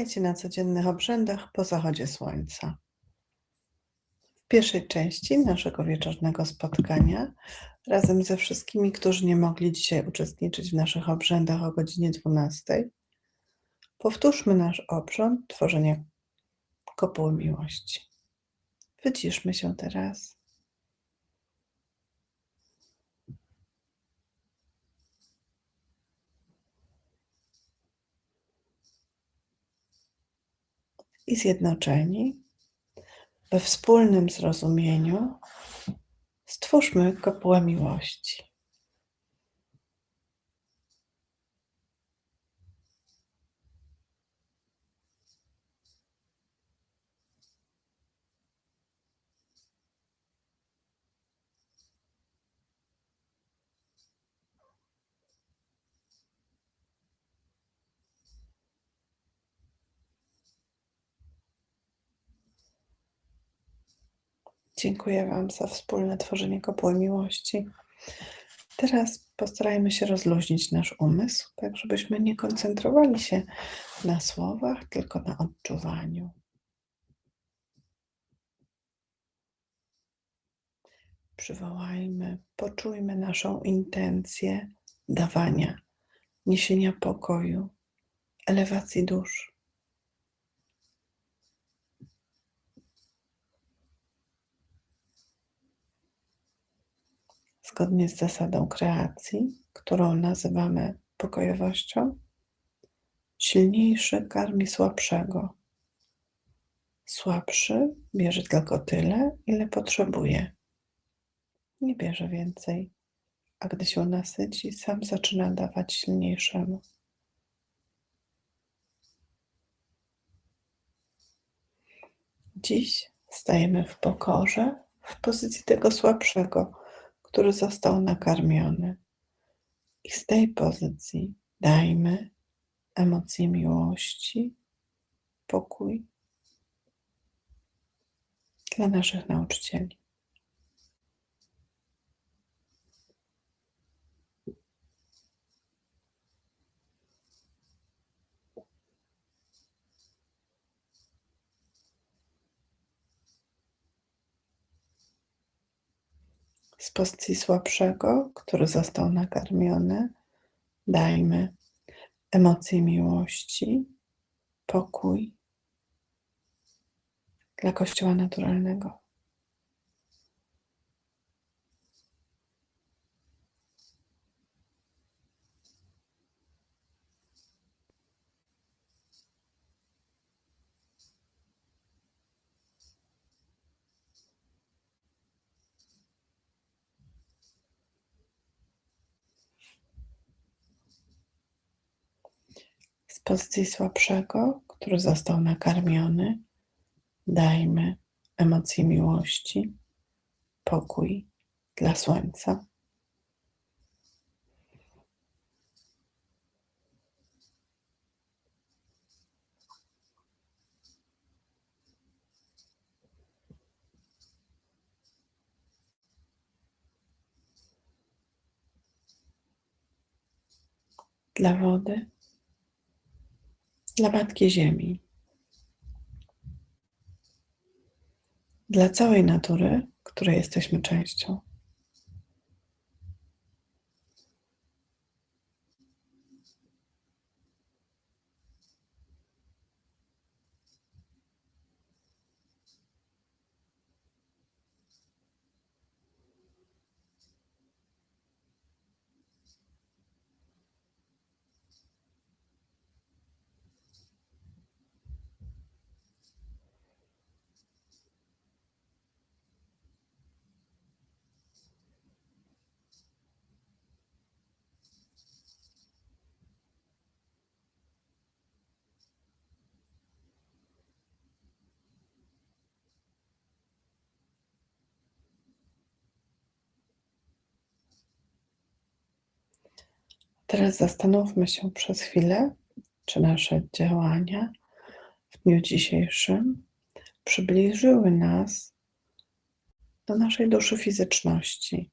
Witajcie na codziennych obrzędach po zachodzie słońca. W pierwszej części naszego wieczornego spotkania, razem ze wszystkimi, którzy nie mogli dzisiaj uczestniczyć w naszych obrzędach o godzinie 12, powtórzmy nasz obrząd tworzenia kopuły miłości. Wyciszmy się teraz. I zjednoczeni we wspólnym zrozumieniu stwórzmy kopułę miłości. Dziękuję Wam za wspólne tworzenie kopuły miłości. Teraz postarajmy się rozluźnić nasz umysł, tak żebyśmy nie koncentrowali się na słowach, tylko na odczuwaniu. Przywołajmy, poczujmy naszą intencję dawania, niesienia pokoju, elewacji dusz. Zgodnie z zasadą kreacji, którą nazywamy pokojowością, silniejszy karmi słabszego. Słabszy bierze tylko tyle, ile potrzebuje. Nie bierze więcej, a gdy się nasyci, sam zaczyna dawać silniejszemu. Dziś stajemy w pokorze w pozycji tego słabszego który został nakarmiony. I z tej pozycji dajmy emocje miłości, pokój dla naszych nauczycieli. Z pozycji słabszego, który został nakarmiony, dajmy emocje miłości, pokój dla Kościoła naturalnego. Z pozycji słabszego, który został nakarmiony, dajmy emocje miłości, pokój dla słońca. Dla wody dla Matki Ziemi, dla całej natury, której jesteśmy częścią. Teraz zastanówmy się przez chwilę, czy nasze działania w dniu dzisiejszym przybliżyły nas do naszej duszy fizyczności.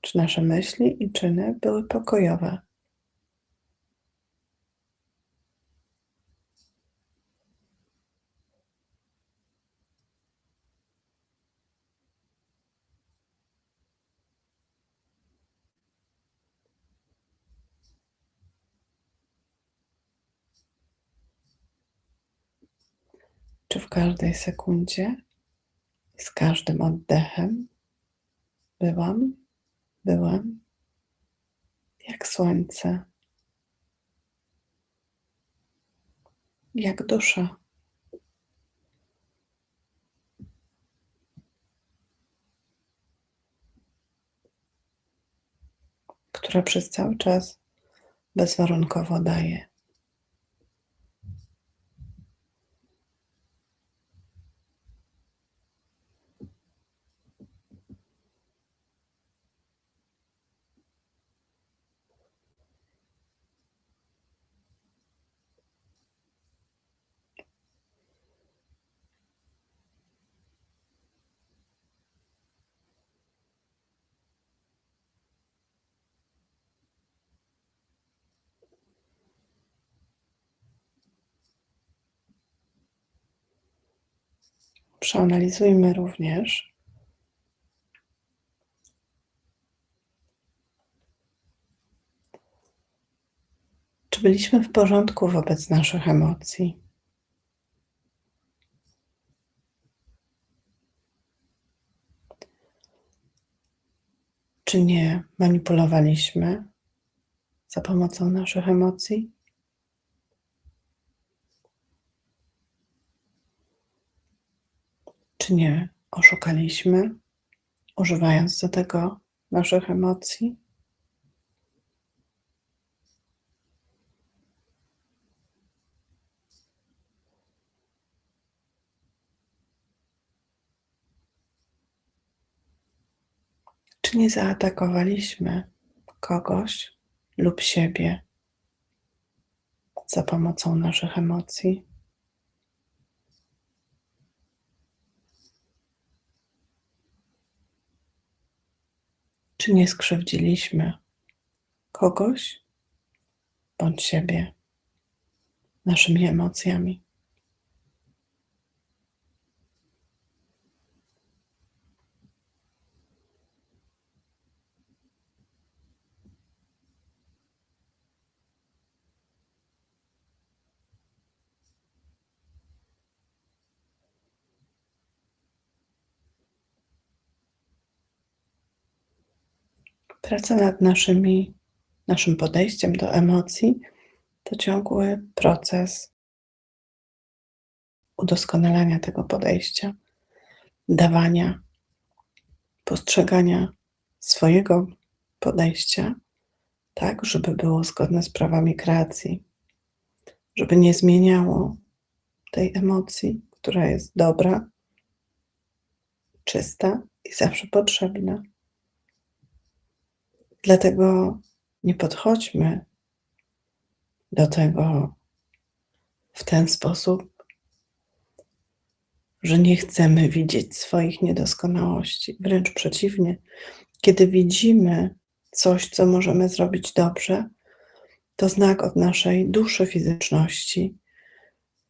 Czy nasze myśli i czyny były pokojowe? Każdej sekundzie, z każdym oddechem byłam, byłem jak słońce, jak dusza. która przez cały czas bezwarunkowo daje. Przeanalizujmy również, czy byliśmy w porządku wobec naszych emocji. Czy nie manipulowaliśmy za pomocą naszych emocji? Czy nie oszukaliśmy, używając do tego naszych emocji? Czy nie zaatakowaliśmy kogoś lub siebie za pomocą naszych emocji? Czy nie skrzywdziliśmy kogoś bądź siebie naszymi emocjami? Praca nad naszymi, naszym podejściem do emocji to ciągły proces udoskonalania tego podejścia, dawania, postrzegania swojego podejścia tak, żeby było zgodne z prawami kreacji, żeby nie zmieniało tej emocji, która jest dobra, czysta i zawsze potrzebna. Dlatego nie podchodźmy do tego w ten sposób, że nie chcemy widzieć swoich niedoskonałości. Wręcz przeciwnie, kiedy widzimy coś, co możemy zrobić dobrze, to znak od naszej duszy fizyczności,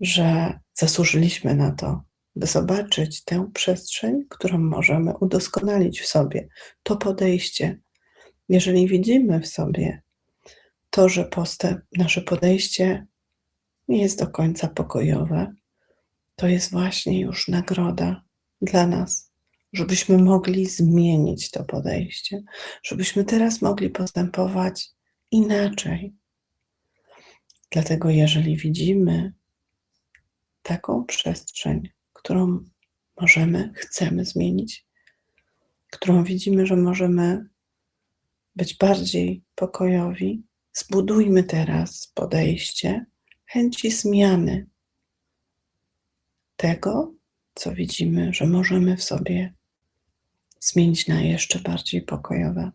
że zasłużyliśmy na to, by zobaczyć tę przestrzeń, którą możemy udoskonalić w sobie, to podejście, jeżeli widzimy w sobie to, że postęp, nasze podejście nie jest do końca pokojowe, to jest właśnie już nagroda dla nas, żebyśmy mogli zmienić to podejście, żebyśmy teraz mogli postępować inaczej. Dlatego, jeżeli widzimy taką przestrzeń, którą możemy, chcemy zmienić, którą widzimy, że możemy być bardziej pokojowi, zbudujmy teraz podejście chęci zmiany tego, co widzimy, że możemy w sobie zmienić na jeszcze bardziej pokojowe.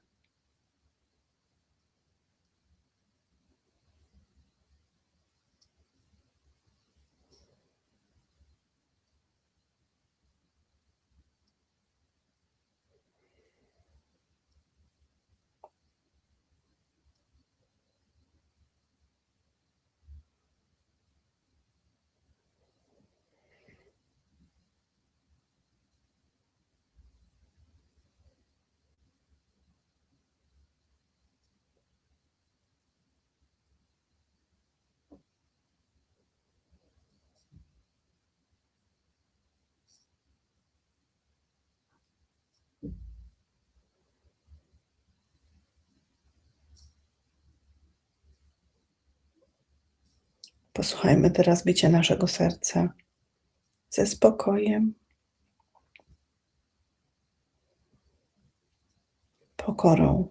Posłuchajmy teraz bicia naszego serca ze spokojem, pokorą.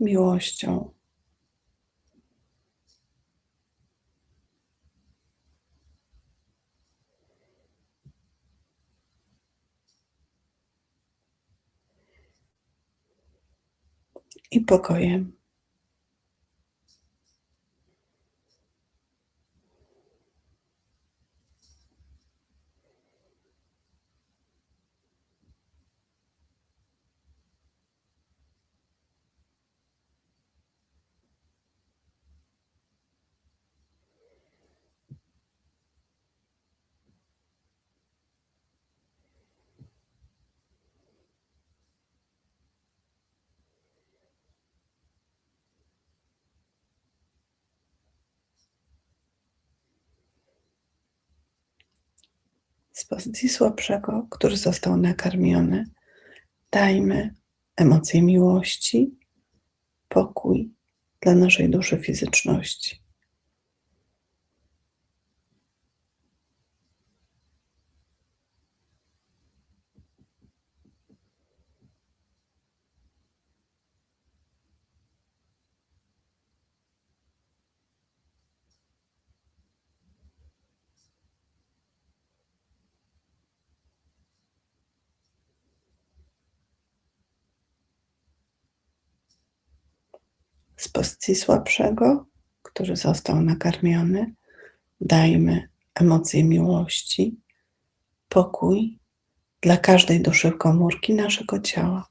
Miłością. I pokojem. Z pozycji słabszego, który został nakarmiony, dajmy emocje miłości, pokój dla naszej duszy fizyczności. Z pozycji słabszego, który został nakarmiony, dajmy emocje miłości, pokój dla każdej duszy komórki naszego ciała.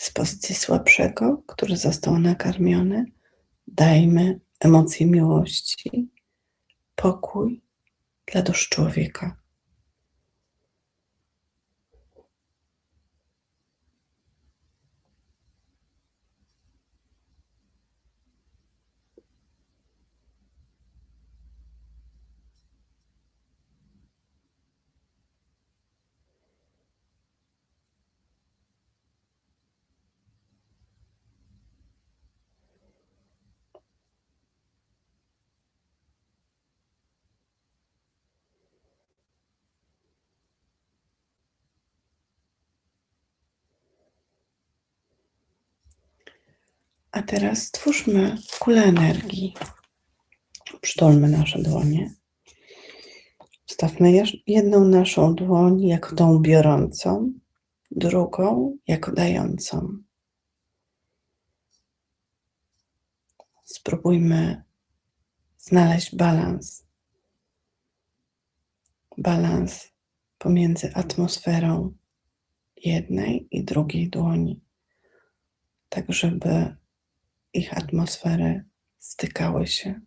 Z pozycji słabszego, który został nakarmiony, dajmy emocje miłości, pokój dla dusz człowieka. A teraz stwórzmy kulę energii. Przytulmy nasze dłonie. Stawmy jedną naszą dłoń jako tą biorącą, drugą jako dającą. Spróbujmy znaleźć balans. Balans pomiędzy atmosferą jednej i drugiej dłoni, tak żeby ich atmosfery stykały się.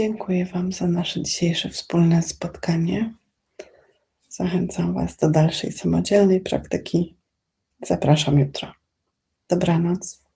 Dziękuję Wam za nasze dzisiejsze wspólne spotkanie. Zachęcam Was do dalszej samodzielnej praktyki. Zapraszam jutro. Dobranoc.